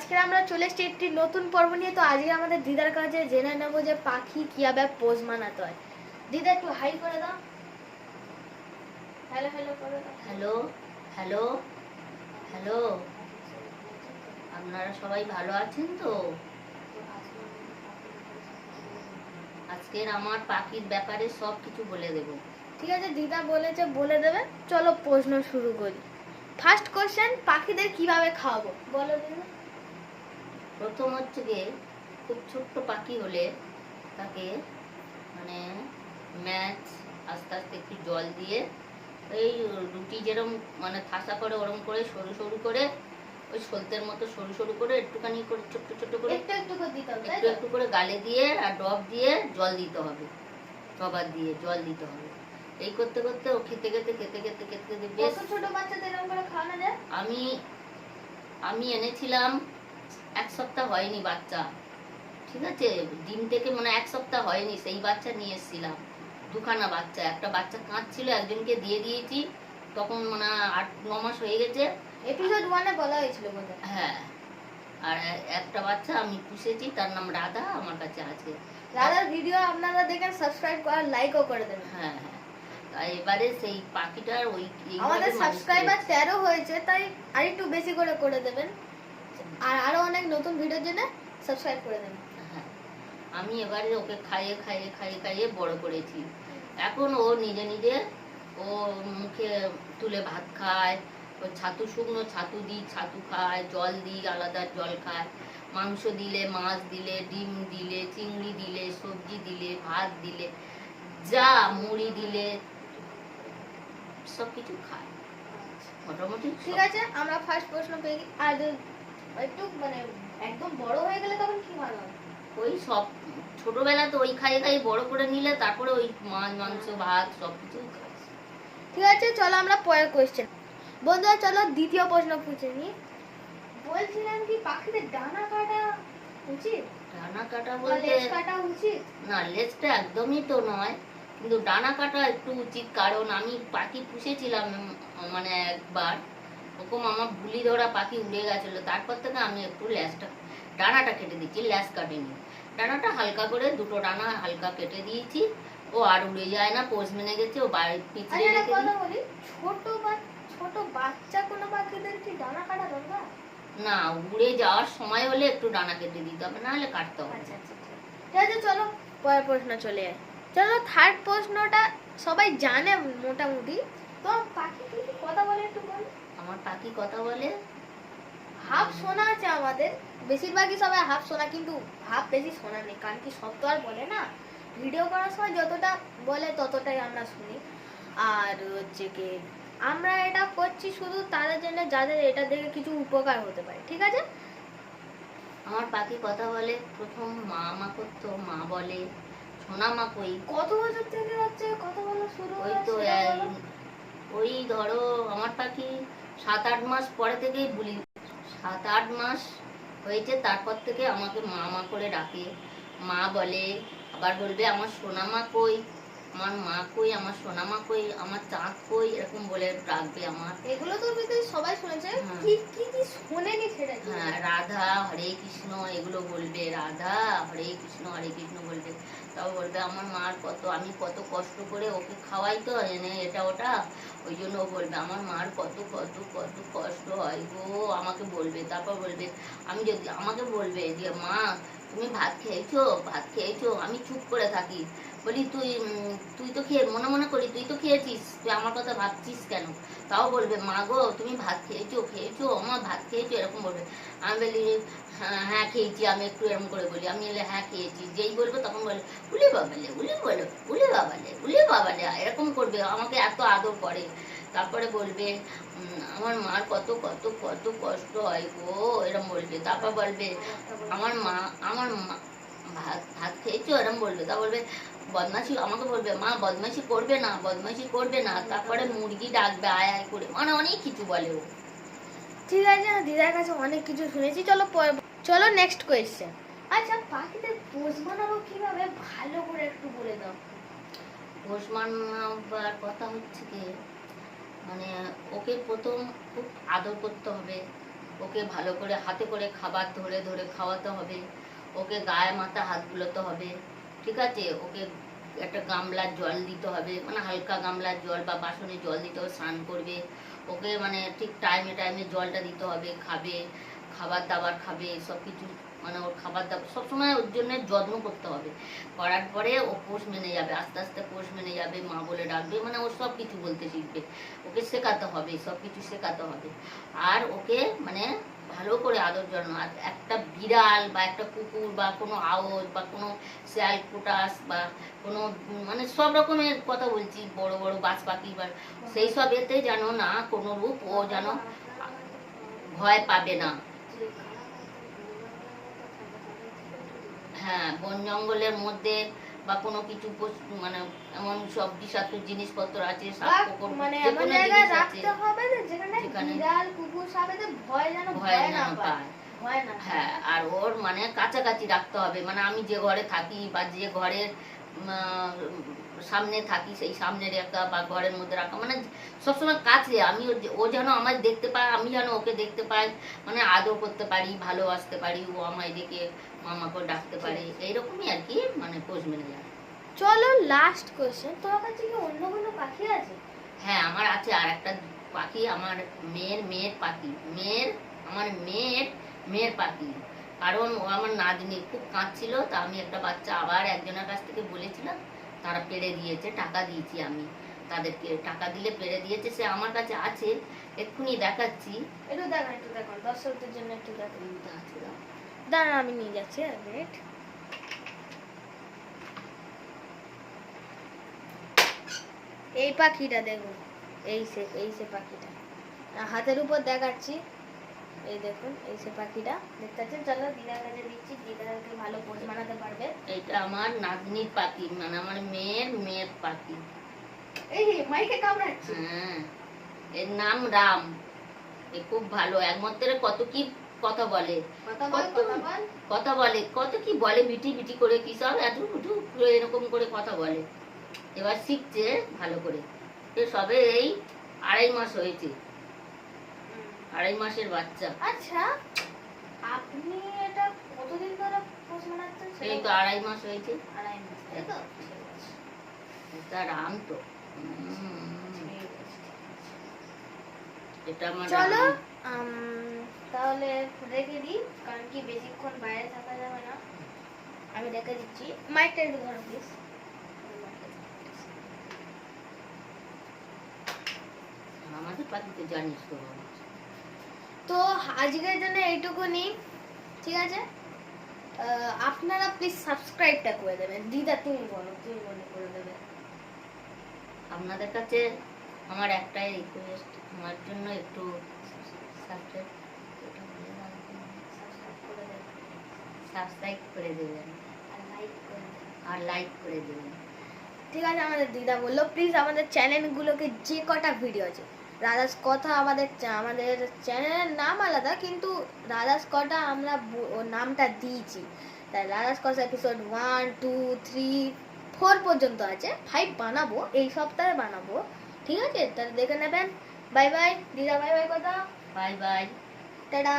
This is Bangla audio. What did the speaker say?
আজকে আমরা চলে এসেছি একটি নতুন পর্ব নিয়ে। তো আজকে আমাদের দিদার কাছে জেনে নেব যে পাখি কীভাবে পোজ মানাতে হয়। দিদা একটু হাই করে দাও। হ্যালো হ্যালো করে দাও। হ্যালো হ্যালো হ্যালো আপনারা সবাই ভালো আছেন তো? আজকের আমার পাখির ব্যাপারে সব কিছু বলে দেব। ঠিক আছে দিদা বলেছে বলে দেবে। চলো প্রশ্ন শুরু করি। ফার্স্ট কোশ্চেন পাখিদের কীভাবে খাওয়াবো? বলো দিদা। প্রথম হচ্ছে গিয়ে খুব ছোট্ট পাখি হলে তাকে মানে ম্যাচ আস্তে আস্তে একটু জল দিয়ে এই রুটি যেরকম মানে থাসা করে ওরম করে সরু সরু করে ওই সলতের মতো সরু সরু করে একটুখানি করে ছোট্ট ছোট্ট করে একটু একটু করে দিতে হবে একটু একটু করে গালে দিয়ে আর ডব দিয়ে জল দিতে হবে টবার দিয়ে জল দিতে হবে। এই করতে করতে ও খেতে খেতে খেতে খেতে খেতে খেতে বেশ ছোট বাচ্চাদের এরকম করে খাওয়ানো যায়? আমি আমি এনেছিলাম এক সপ্তাহ হয়নি বাচ্চা। ঠিক আছে? ডিম থেকে মানে এক সপ্তাহ হয়নি সেই বাচ্চা নিয়ে এসেছিলাম। দুখানা বাচ্চা একটা বাচ্চা কাঁদছিল একজনকে দিয়ে দিয়েছি। তখন মানে আট ন মাস হয়ে গেছে। এপিসোড ওয়ানে বলা হয়েছিল হ্যাঁ। আর একটা বাচ্চা আমি পুষেছি তার নাম রাধা আমার কাছে আছে। রাধার ভিডিও আপনারা দেখেন সাবস্ক্রাইব করার লাইকও করে দেবেন। হ্যাঁ হ্যাঁ। আর এবারে সেই পাখিটার ওই আমাদের সাবস্ক্রাইবার তেরো হয়েছে তাই আরেকটু বেশি করে করে দেবেন। আর আরও অনেক নতুন ভিডিওর জন্য সাবস্ক্রাইব করে দেবেন। হ্যাঁ আমি এবারে ওকে খাইয়ে খাইয়ে খাইয়ে খাইয়ে বড় করেছি। এখন ও নিজে নিজে ও মুখে তুলে ভাত খায় ও ছাতু শুকনো ছাতু দিই ছাতু খায় জল দিই আলাদা জল খায়। মাংস দিলে মাছ দিলে ডিম দিলে চিংড়ি দিলে সবজি দিলে ভাত দিলে যা মুড়ি দিলে সব কিছু খায় মোটামুটি ঠিক আছে আমরা ফার্স্ট প্রশ্ন পেয়ে। আর একটু মানে একদম বড় হয়ে গেলে তখন কি ভালো ওই সব ছোটবেলাতে ওই খাইয়ে খাইয়ে বড় করে নিলে তারপরে ওই মাছ মাংস ভাত সব কিছু ঠিক আছে চলো আমরা পরের কোয়েশ্চেন বন্ধুরা চলো দ্বিতীয় প্রশ্ন নি। বলছিলাম কি পাখিদের ডানা কাটা উচিত? ডানা কাটা বলতে লেজ কাটা উচিত? না লেজটা একদমই তো নয়। কিন্তু ডানা কাটা একটু উচিত। কারণ আমি পাখি পুষেছিলাম মানে একবার। ওরকম আমার বুলি ধরা পাখি উড়ে গেছিল। তারপর থেকে আমি একটু ল্যাসটা ডানাটা কেটে দিচ্ছি ল্যাস কাটেনি। ডানাটা হালকা করে দুটো ডানা হালকা কেটে দিয়েছি। ও আর উড়ে যায় না পোষ মেনে গেছে ও বাড়ি পিছড়ে আচ্ছা রেখে দিই। ছোট ছোট বাচ্চা কোনো পাখিদের কি ডানা কাটা দরকার? না উড়ে যাওয়ার সময় হলে একটু ডানা কেটে দিতে হবে না হলে কাটতে হবে আচ্ছা আচ্ছা ঠিক আছে। চলো পরের প্রশ্ন চলে যায় চলো থার্ড প্রশ্নটা সবাই জানে মোটামুটি। তো পাখি কথা বলে একটু বল। আমার পাখি কথা বলে হাফ শোনা আছে আমাদের। বেশিরভাগই সবাই হাফ শোনা কিন্তু হাফ বেশি শোনা নেই কারণ কি সব তো আর বলে না। ভিডিও করার সময় যতটা বলে ততটাই আমরা শুনি। আর হচ্ছে কি আমরা এটা করছি শুধু তাদের জন্য যাদের এটা দেখে কিছু উপকার হতে পারে ঠিক আছে? আমার পাখি কথা বলে প্রথম মা মা করতো মা বলে সোনা মা কই? কত বছর থেকে হচ্ছে কথা বলা শুরু ওই তো। ওই ধরো আমার পাখি সাত আট মাস পরে থেকেই বলি সাত আট মাস হয়েছে, তারপর থেকে আমাকে মা মা করে ডাকে। মা বলে, আবার বলবে, আমার সোনামা কই? আমার মা কই আমার সোনা মা কই আমার চাঁদ কই এরকম বলে ডাকবে আমার এগুলো তো ভিতরে সবাই শুনেছে। হ্যাঁ। কি কি কি শোনেনি সেটা হ্যাঁ রাধা হরে কৃষ্ণ এগুলো বলবে রাধা হরে কৃষ্ণ হরে কৃষ্ণ বলবে। তাও বলবে আমার মার কত আমি কত কষ্ট করে ওকে খাওয়াই তো এনে এটা ওটা। ওই জন্য বলবে আমার মার কত কত কত কষ্ট হয় গো। আমাকে বলবে তারপর বলবে আমি যদি আমাকে বলবে যে মা তুমি ভাত খেয়েছো ভাত খেয়েছো আমি চুপ করে থাকি। বলি, তুই তুই তো খেয়ে, মনে মনে করি, তুই তো খেয়েছিস, তুই আমার কথা ভাবছিস কেন? তাও বলবে, মা গো, তুমি ভাত খেয়েছো খেয়েছো আমার ভাত খেয়েছো, এরকম বলবে। আমি বলি হ্যাঁ হ্যাঁ খেয়েছি, আমি একটু এরকম করে বলি। আমি বলে হ্যাঁ খেয়েছি। যেই বলব তখন বলে, উলি বাবালে, উলি বলো, উলি বাবালে উলি বাবালে, এরকম করবে, আমাকে এত আদর করে। তারপরে বলবে আমার মার কত কত কত কষ্ট হয় গো, এরকম বলবে। তারপর বলবে, আমার মা আমার মা, ভাত ভাত খেয়েছো? এরকম বলবে। তা বলবে বদমাশি আমাকে বলবে মা বদমাশি করবে না বদমাশি করবে না। তারপরে মুরগি ডাকবে আয় আয় করে। মানে অনেক কিছু বলে ও। ঠিক আছে দিদার কাছে অনেক কিছু শুনেছি। চলো চলো নেক্সট কোয়েশ্চেন আচ্ছা পাখিদের পোষ বানাবো কীভাবে? ভালো করে একটু বলে দাও। পোষ মানাবার কথা হচ্ছে কি মানে ওকে প্রথম খুব আদর করতে হবে। ওকে ভালো করে হাতে করে খাবার ধরে ধরে খাওয়াতে হবে। ওকে গায়ে মাথা হাত বুলোতে হবে। ঠিক আছে, ওকে একটা গামলার জল দিতে হবে মানে হালকা গামলার জল বা বাসনে জল দিতে হবে, স্নান করবে, ওকে মানে ঠিক টাইমে টাইমে জলটা দিতে হবে, খাবে খাবার দাবার খাবে সব কিছু মানে ওর খাবার দাবার সবসময় ওর জন্য যত্ন করতে হবে, করার পরে ও পোষ মেনে যাবে, আস্তে আস্তে পোষ মেনে যাবে, মা বলে ডাকবে মানে ও সব কিছু বলতে শিখবে, ওকে শেখাতে হবে সব কিছু শেখাতে হবে, আর ওকে মানে ভালো করে আদর যত্ন আর একটা বিড়াল বা একটা কুকুর বা কোনো আওয়াজ বা কোনো শিয়াল কুটাস বা কোনো মানে সব রকমের কথা বলছি, বড় বড় বাজ পাখি বা সেই সব এতে যেন না কোনো রূপ ও যেন ভয় পাবে না। হ্যাঁ বন জঙ্গলের মধ্যে বা কোনো কিছু মানে এমন সব বিষাক্ত জিনিসপত্র আছে মানে এমন জায়গায় রাখতে হবে না যেখানে বিড়াল কুকুর সাপেতে ভয় যেন ভয় না পায়। হ্যাঁ আর ওর মানে কাছাকাছি রাখতে হবে মানে আমি যে ঘরে থাকি বা যে ঘরের সামনে থাকি সেই সামনে রাখা বা ঘরের মধ্যে রাখা মানে সবসময় কাছে আমি ও যেন আমায় দেখতে পায় আমি যেন ওকে দেখতে পাই মানে আদর করতে পারি ভালোবাসতে পারি ও আমায় দেখে মামাকে ডাকতে পারে এইরকমই আর কি মানে পোষ মেনে যায়। চলো লাস্ট কোশ্চেন তোমার কাছে কি অন্য কোনো পাখি আছে? হ্যাঁ আমার আছে আর একটা পাখি আমার মেয়ের মেয়ের পাখি মেয়ের আমার মেয়ের মেয়ের পাখি কারণ ও আমার নাতনি খুব কাঁদছিল তা আমি একটা বাচ্চা আবার একজনের কাছ থেকে বলেছিলাম তারা পেড়ে দিয়েছে, টাকা দিয়েছি আমি। তাদেরকে টাকা দিলে পেড়ে দিয়েছে, সে আমার কাছে আছে। এক্ষুনি দেখাচ্ছি। একটু দেখান একটু দেখান। দর্শকদের জন্য একটু কোনটা আছে আমি নিয়ে যাচ্ছি, এক এই পাখিটা দেখুন। এই সে এই সে পাখিটা। হাতের উপর দেখাচ্ছি। এই দেখুন এই সে পাখিটা। দেখতে পাচ্ছেন? চলো দিদার কাছে দিচ্ছি। দিদারকে ভালো পোষ বানাতে পারবে। এইটা আমার নাতনির পাখি মানে আমার মেয়ের মেয়ের পাখি। এই মাইকে কামড়াচ্ছি। হ্যাঁ এর নাম রাম। এ খুব ভালো একমাত্র কত কি কথা বলে? কথা বল কত- কি বলে মিটি মিটি করে কি সব এত উঠু এরকম করে কথা বলে। এবার শিখছে ভালো করে। সবে এই আড়াই মাস হয়েছে। আড়াই মাসের বাচ্চা। আচ্ছা আপনি এটা কতদিন ধরে পোষ বানাচ্ছেন এই তো আড়াই মাস হয়েছে। আড়াই মাস তাই তো। এটা রাম তো। এটা আমার চলো তাহলে রেখে দিই কারণ কি বেশিক্ষণ বাইরে থাকা যাবে না। আমি রেখে দিচ্ছি। মাইকটা একটু ধরো প্লিজ আমাদের পাখিতে জানিস তো। তো আজকের জন্য এইটুকুনি ঠিক আছে? আপনারা প্লিজ সাবস্ক্রাইবটা করে দেবেন। দিদা তুমি বলো তুমি মনে করে দেবে। আপনাদের কাছে আমার একটাই রিকোয়েস্ট আমার জন্য একটু সাবস্ক্রাইব সাবস্ক্রাইব করে দেবেন সাবস্ক্রাইব করে দেবেন। আর লাইক করে দেবেন। আর লাইক করে দেবেন। ঠিক আছে আমাদের দিদা বলল প্লিজ আমাদের চ্যানেলগুলোকে যে কটা ভিডিও আছে রাধাস কথা আমাদের আমাদের চ্যানেলের নাম আলাদা কিন্তু রাজাস কথা আমরা নামটা দিয়েছি। তাই রাজাস কথা episode one two three four পর্যন্ত আছে। ফাইভ বানাবো এই সপ্তাহে বানাবো। ঠিক আছে? তাহলে দেখে নেবেন। বাই বাই দিদা বাই বাই কথা। Bye bye tata.